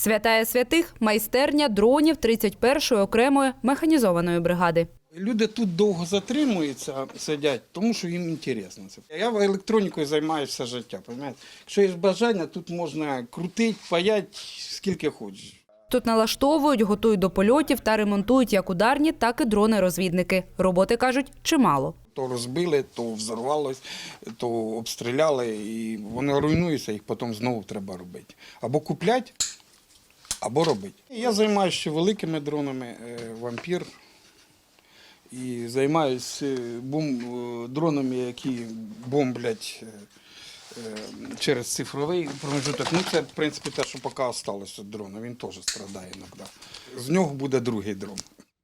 Святая святих майстерня дронів 31-ї окремої механізованої бригади. Люди тут довго затримуються, сидять, тому що їм інтересно це. Я електронікою займаюся все життя. Розумієте? Якщо є бажання, тут можна крутити, паять скільки хочеш. Тут налаштовують, готують до польотів та ремонтують як ударні, так і дрони-розвідники. Роботи кажуть чимало. То розбили, то взорвалось, то обстріляли, і вони руйнуються, їх потім знову треба робити. Або купляти, або робити. Я займаюся великими дронами, е, вампір. І займаюся бом... е, дронами, які бомблять е, е, через цифровий промежуток. Ну, це, в принципі, те, що поки залишилося дрона. Він теж страдає іноді. З нього буде другий дрон.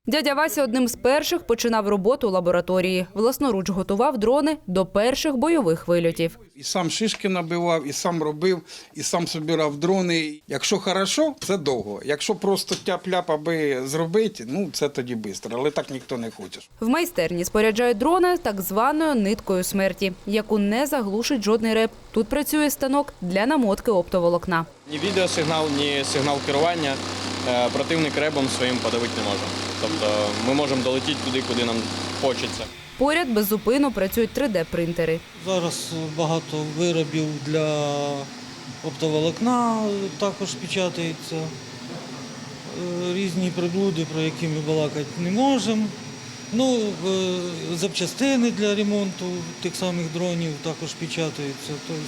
Дядя Вася одним з перших починав роботу у лабораторії. Власноруч готував дрони до перших бойових вильотів. І сам шишки набивав, і сам робив, і сам собирав дрони. Якщо хорошо, це довго. Якщо просто тяп-ляп, аби зробити, ну це тоді швидко. Але так ніхто не хоче. В майстерні споряджають дрони так званою ниткою смерті, яку не заглушить жодний реп. Тут працює станок для намотки оптоволокна. Ні відеосигнал, ні сигнал керування е, противник ребом своїм подавити не може. Тобто ми можемо долетіти туди, куди нам хочеться. Поряд беззупину працюють 3D-принтери. Зараз багато виробів для оптоволокна також печатається. Е, Різні приблуди, про які ми балакати не можемо. Ну, е, запчастини для ремонту тих самих дронів також печатаються. Тобто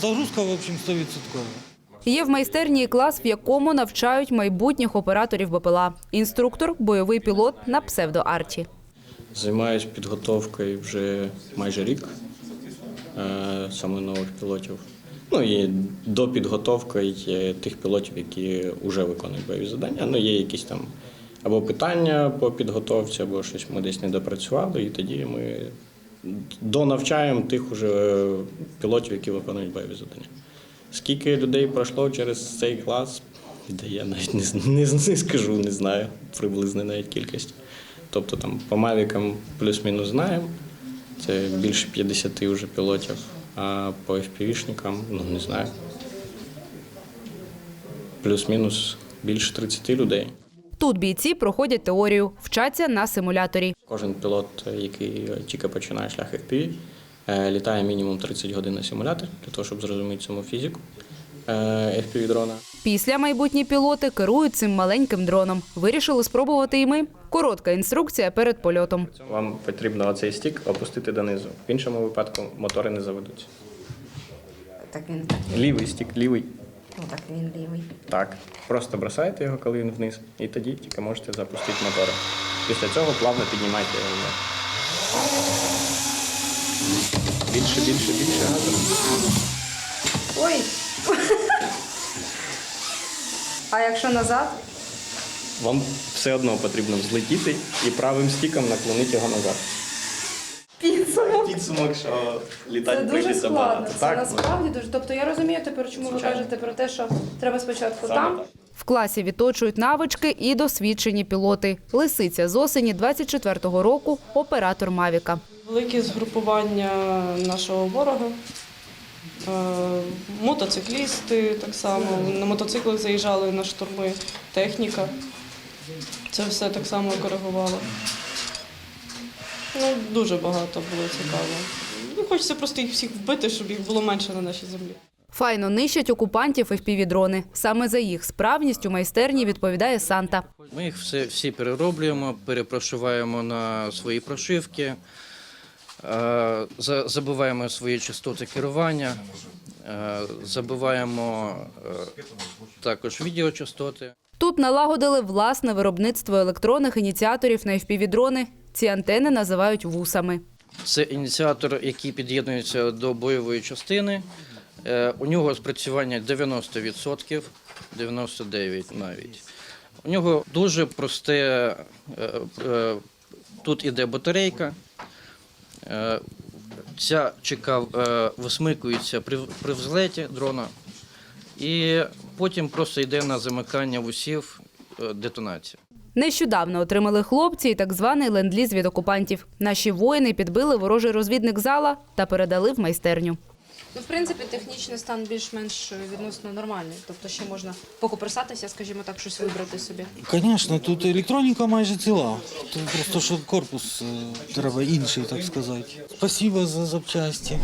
загрузка, в общем, 100%. Є в майстерні клас, в якому навчають майбутніх операторів БПЛА. Інструктор – бойовий пілот на псевдоарті. Займаюсь підготовкою вже майже рік е, саме нових пілотів. Ну і до підготовки тих пілотів, які вже виконують бойові завдання. Ну, є якісь там або питання по підготовці, або щось ми десь не допрацювали, і тоді ми донавчаємо тих уже пілотів, які виконують бойові завдання. Скільки людей пройшло через цей клас, де я навіть не, не, не скажу, не знаю приблизно навіть кількість. Тобто там по мавікам плюс-мінус знаємо. Це більше 50 вже пілотів, а по FPV-шникам, ну не знаю. Плюс-мінус більше 30 людей. Тут бійці проходять теорію, вчаться на симуляторі. Кожен пілот, який тільки починає шлях FPV, літає мінімум 30 годин на симуляторі для того, щоб зрозуміти саму фізику е, FPV-дрона. Після майбутні пілоти керують цим маленьким дроном. Вирішили спробувати і ми. Коротка інструкція перед польотом. Вам потрібно оцей стік опустити донизу. В іншому випадку мотори не заведуться. Так він так. Лівий стік, лівий. Ну так він лівий. Так. Просто бросаєте його, коли він вниз, і тоді тільки можете запустити мотори. Після цього плавно піднімайте його. Більше, більше, більше. Ой! А якщо назад? Вам все одно потрібно взлетіти і правим стіком наклонити його назад. Підсумок. Підсумок, що Це літати дуже хочеться складно. багато. Це Так, насправді дуже. Тобто я розумію тепер, чому ви Звичайно. кажете про те, що треба спочатку саме там. так. В класі відточують навички і досвідчені пілоти. Лисиця з осені 24-го року – оператор Мавіка. Велике згрупування нашого ворога. Е, Мотоциклісти так само. На мотоциклах заїжджали на штурми, техніка. Це все так само коригувало. Ну, дуже багато було цікаво. Ну, хочеться просто їх всіх вбити, щоб їх було менше на нашій землі. Файно нищать окупантів FPV-дрони. Саме за їх справність у майстерні відповідає Санта. Ми їх всі, всі перероблюємо, перепрошиваємо на свої прошивки, е, за- забиваємо свої частоти керування, е, забиваємо е, також відеочастоти. Тут налагодили власне виробництво електронних ініціаторів на FPV-дрони. Ці антени називають вусами. Це ініціатор, який під'єднується до бойової частини. У нього спрацювання 90%, 99% навіть. У нього дуже просте. Тут іде батарейка. Е, Ця чека е, висмикується при, взлеті дрона, і потім просто йде на замикання вусів е, детонація. Нещодавно отримали хлопці і так званий ленд-ліз від окупантів. Наші воїни підбили ворожий розвідник зала та передали в майстерню. Ну, в принципі, технічний стан більш-менш відносно нормальний. Тобто ще можна покуперсатися, скажімо так, щось вибрати собі. Звісно, тут електроніка майже ціла. Тут просто що корпус е, треба інший, так сказати. Спасибо за запчасті.